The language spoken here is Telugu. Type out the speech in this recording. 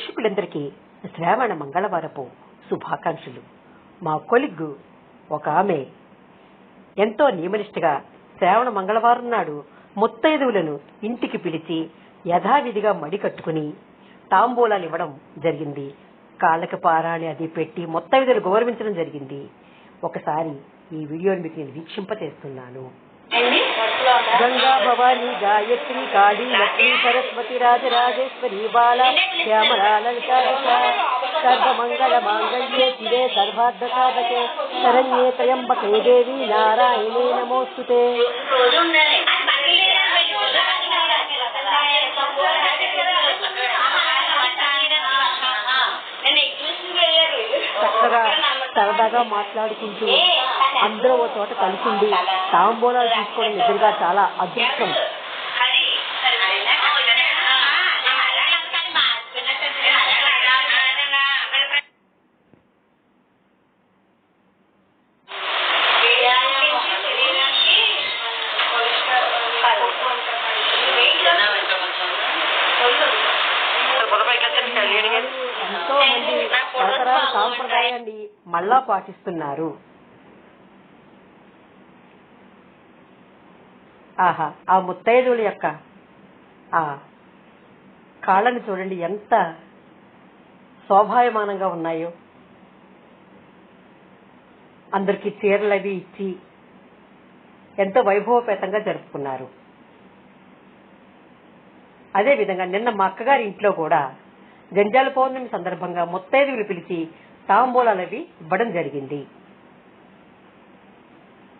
ప్రేక్షకులందరికీ శ్రావణ మంగళవారపు శుభాకాంక్షలు. మా కొలిగ్గు ఒక ఆమె. ఎంతో నియమనిష్టగా శ్రావణ మంగళవారం నాడు ముత్తైదువులను ఇంటికి పిలిచి యథావిధిగా మడి కట్టుకుని తాంబూలాలు ఇవ్వడం జరిగింది. కాళ్ళకి పారాణి అది పెట్టి ముత్తైదులు గౌరవించడం జరిగింది. ఒకసారి ఈ వీడియోని మీకు నేను వీక్షింపచేస్తున్నాను. గంగా భవాని గాయత్రి కాళీ లక్ష్మీ సరస్వతి రాజరాజేశ్వరి బాల శ్యామలా లలిత సర్వమంగళ మాంగళ్యే శివే సర్వార్థ సాధకే శరణ్యే త్రయంబకే దేవి నారాయణే నమోస్తుతే చక్కగా సరదాగా మాట్లాడుకుంటూ అందరూ ఓ చోట కలిసింది. తాంబూలాలు తీసుకోవడం నిజంగా చాలా అదృష్టం. ఎంతో మంది తరతరాల సాంప్రదాయాన్ని మళ్ళా పాటిస్తున్నారు. ఆహా ఆ ముత్తైదువుల యొక్క ఆ కాళ్ళని చూడండి ఎంత శోభాయమానంగా ఉన్నాయో. అందరికి చీరలు అవి ఇచ్చి ఎంతో వైభవపేతంగా జరుపుకున్నారు. అదేవిధంగా నిన్న మా అక్కగారి ఇంట్లో కూడా గంజాల పౌర్ణమి సందర్భంగా ముత్తైదువులు పిలిచి తాంబూలాలు అవి ఇవ్వడం జరిగింది.